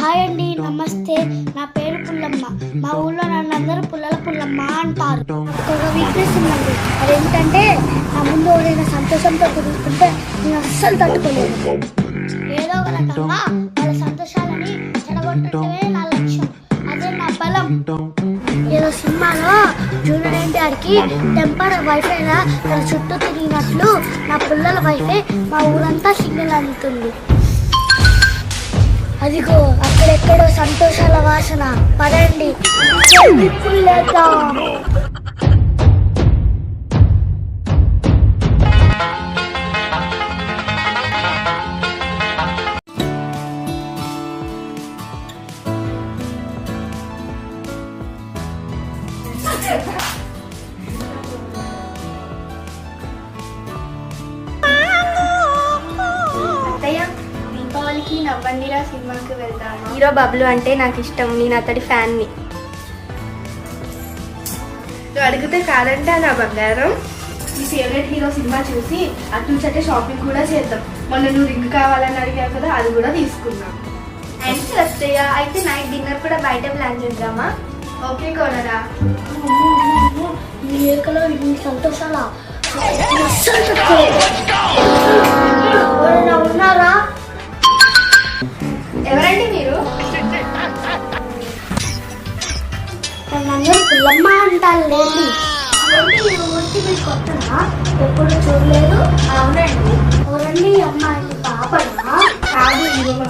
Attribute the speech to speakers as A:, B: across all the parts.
A: Hi అండి నమస్తే. నా పేరు పుల్లమ్మ. మా ఊళ్ళో నన్ను అందరూ పుల్లల పుల్లమ్మ అంటారు. ఒక వీక్నెస్ ఉందండి అదేంటంటే నా ముందు ఎవరైనా సంతోషంతో తిరుగుతుంటే నేను అస్సలు తట్టుకోలేదు ఏదో ఒక రకంగా వాళ్ళ సంతోషాలని చెడగొట్టడమే నా లక్ష్యం. అదే నా బలం. ఏదో సినిమాలో చూడడానికి ఎన్టీఆర్కి టెంపర్ వైఫైలా తన చుట్టూ తిరిగినట్లు నా పిల్లల వైఫై మా ఊరంతా సిగ్నల్ అందుతుంది. అదిగో అక్కడెక్కడో సంతోషాల వాసన. పదండి.
B: నవ్వండిరా సినిమాకి వెళ్తాను హీరో బబ్లు అంటే నాకు ఇష్టం నేను అతడి ఫ్యాన్ని
C: నువ్వు అడిగితే కాదంటే నా బంగారం నీ ఫేవరెట్ హీరో సినిమా చూసి అటు నుంచి అంటే షాపింగ్ కూడా చేద్దాం మొన్న నువ్వు రింగ్ కావాలని అడిగావు కదా అది కూడా తీసుకున్నాం
B: థ్యాంక్స్ అత్తయ్య అయితే నైట్ డిన్నర్ కూడా బయట ప్లాన్ చేద్దామా
C: ఓకే కోనరా
A: ఈ ఏకలో ఇన్ని సంతోషాల ఉన్నారా
C: ఎవరండి మీరు?
A: నన్ను పుల్లమ్మ అంటారు లేండి. ఏంటి ఈ ఊరికి మీరు కొత్తనా ఎప్పుడు చూడలేదు.
C: అవునండి.
A: ఎవరండి అమ్మాయి పాపనా?
C: కాదు ఇది మా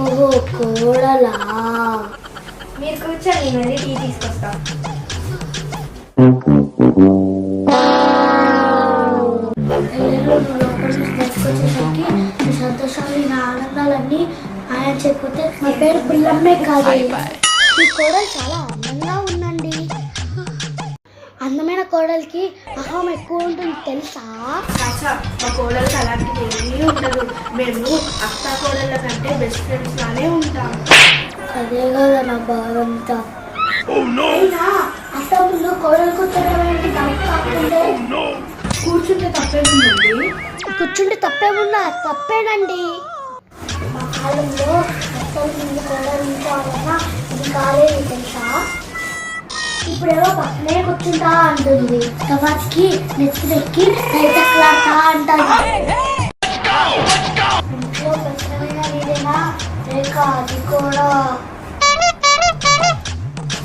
A: ఓహో కోడలా?
B: మీరు కూర్చొని వెళ్ళి టీ తీసుకొస్తాం.
A: ఈ కోడలు చాలా అందంగా ఉందండి. అందమైన కోడలికి అహం ఎక్కువ ఉంటుంది తెలుసా?
C: మా కోడలకి అలాంటిది ఏమీ ఉండదు. మేము అత్త కోడళ్ళ కంటే బెస్ట్ ఫ్రెండ్స్ లానే ఉంటాం.
A: అదే కదా నా బాధంతా అయినా అత్త ముందు కోడలు కూర్చోవడం ఏంటి తప్పు
C: కూర్చుంటే తప్పేముందండి?
A: కూర్చుంటే తప్పేముందా తప్పేనండి. మా కాలంలో అత్తల ముందు కోడలు ఇంట్లో ఇది కాలేదు తెలుసా ఇప్పుడేమో పక్కనే కూర్చుంటా అంటుంది తర్వాతకి ఎక్కి రైతక్లాడతా అంటారు ఇంట్లో కష్టమైన వీడేనా లేక అది కూడా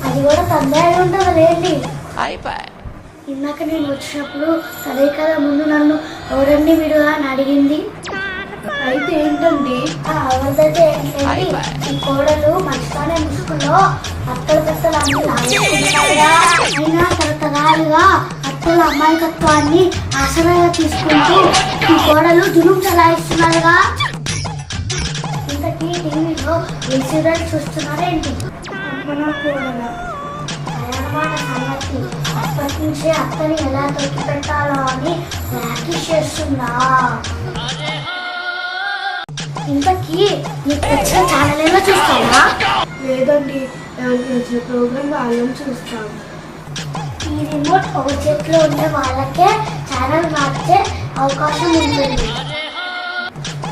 A: అది కూడా తండ్రి అయి ఉంటుంది లేండి ఇందాక నేను వచ్చినప్పుడు అదే కదా ముందు నన్ను ఎవరండి వీడు అని అడిగింది.
C: అయితే ఏంటండి
A: ఈ కోడలు మంచిగానే ముసుగులో అత్తల పెత్తలు అన్ని లాగేసుకుంటున్నారుగా అయినా తరతరాలుగా అత్తల అమాయకత్వాన్ని ఆసరాగా తీసుకుంటూ ఈ కోడలు జులుం చలాయిస్తున్నారుగా. ఇంతకీ టీవీలో ఏ సీరియల్ చూస్తున్నారేంటి
C: మన కోడల.
A: అన్నమాట సంగతి. అప్పటి నుంచే అత్తని ఎలా తొక్కి పెట్టాలో అని ప్రాక్టీస్ చేస్తున్నా. ఇంతకీ నీకు ఛానల్ చూస్తావా?
C: లేదండి నచ్చిన ప్రోగ్రామ్ వాళ్ళని చూస్తాం
A: ఈ రిమోట్ ఒక చేతిలో ఉండే వాళ్ళకే ఛానల్ మార్చే అవకాశం ఉంటుంది.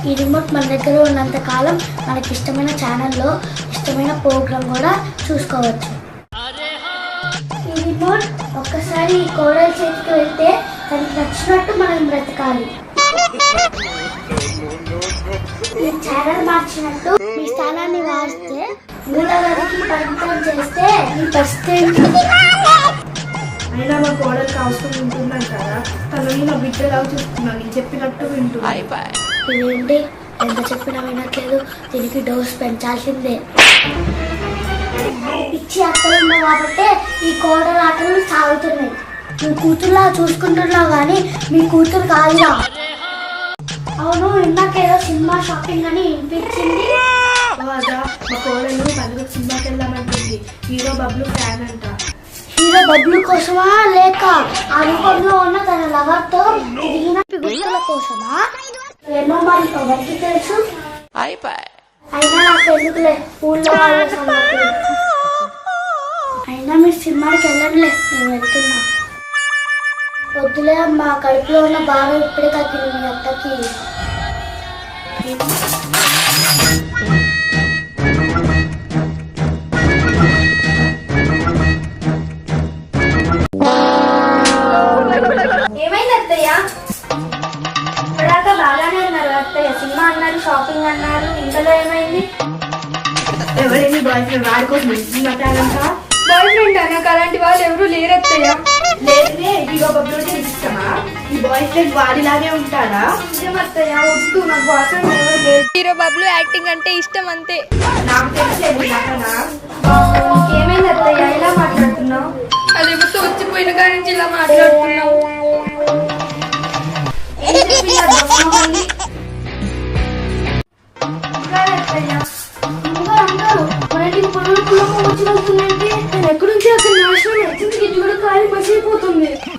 A: ఈ రిమోట్ మన దగ్గర ఉన్నంత కాలం మనకి ఇష్టమైన ఛానల్లో ఇష్టమైన ప్రోగ్రామ్ కూడా చూసుకోవచ్చు. ఈ రిమోట్ ఒక్కసారి ఈ కోడల చేతికి వెళ్తే తనకి నచ్చినట్టు మనం బ్రతకాలి. ఈ ఛానల్ మార్చినట్టు మీ స్థానాన్ని మార్చితే మూడవదికి పరిమితం చేస్తే మీ పరిస్థితి?
C: అయినా మా కోడలికి అవసరం ఉంటున్నాను కదా? తనని నా బిడ్డలా చూస్తున్నాను. నేను చెప్పినట్టు వింటున్నాను
A: ఇదేంటి ఎంత చెప్పినా వినట్లేదు. దీనికి డోస్ పెంచాల్సిందే. ఇచ్చి అత్తలు ఉన్నాయి కాబట్టి ఈ కోడల ఆటలు సాగుతున్నాయి. మీ కూతురులా చూసుకుంటున్నావు కానీ మీ కూతురు కాదుగా అవును ఇందాకేదో సినిమా షాపింగ్ అని వినిపించింది.
C: అదా మా కోడలు పండుగ సినిమాకి వెళ్దామంటుంది. హీరో బబ్లు ఫ్యాన్ అంట.
A: హీరో బబ్లు కోసమా లేక ఆ రూపంలో ఉన్న తన లవర్తో తిరిగిన పిగుతుల కోసమా? ఏమో మరి ఎవరికి తెలుసు? అయినా నాకు ఎందుకులే? ఊళ్ళో అయినా మీరు సినిమాకి వెళ్ళండిలే నేను వెళ్తున్నా. వద్దులే అమ్మా కడుపులో ఉన్న బాగా ఇప్పుడే తగ్గింది మీ అత్తకి.
B: ఏమైంది అత్తయ్య? ఇప్పటిదాకా బాగానే అత్తయ్య. సినిమా అన్నారు షాపింగ్ అన్నారు ఇంతలో ఏమైంది?
C: ఎవరైనా బాయ్ ఫ్రెండ్ వాడి కోసం
B: బాయ్ ఫ్రెండ్ నాకు అలాంటి వాళ్ళు ఎవరు లేరు అత్తయ్య
C: లేదే హీరో బబ్లు అంటే నీకు ఇష్టమా? ఈ బాయ్ ఫ్రెండ్ వాడిలాగే ఉంటాడా?
B: నిజం అత్తయ్య వద్దు నాకు హీరో బబ్లు యాక్టింగ్ అంటే ఇష్టం అంతే.
C: నాకు తెలిసేది
B: నీకేమైంది అత్తయ్య? ఇలా మాట్లాడుతున్నావు? అది ఎవరితో వచ్చిపోయిన కాడి నుంచి ఇలా మాట్లాడుతున్నావు.
A: minute.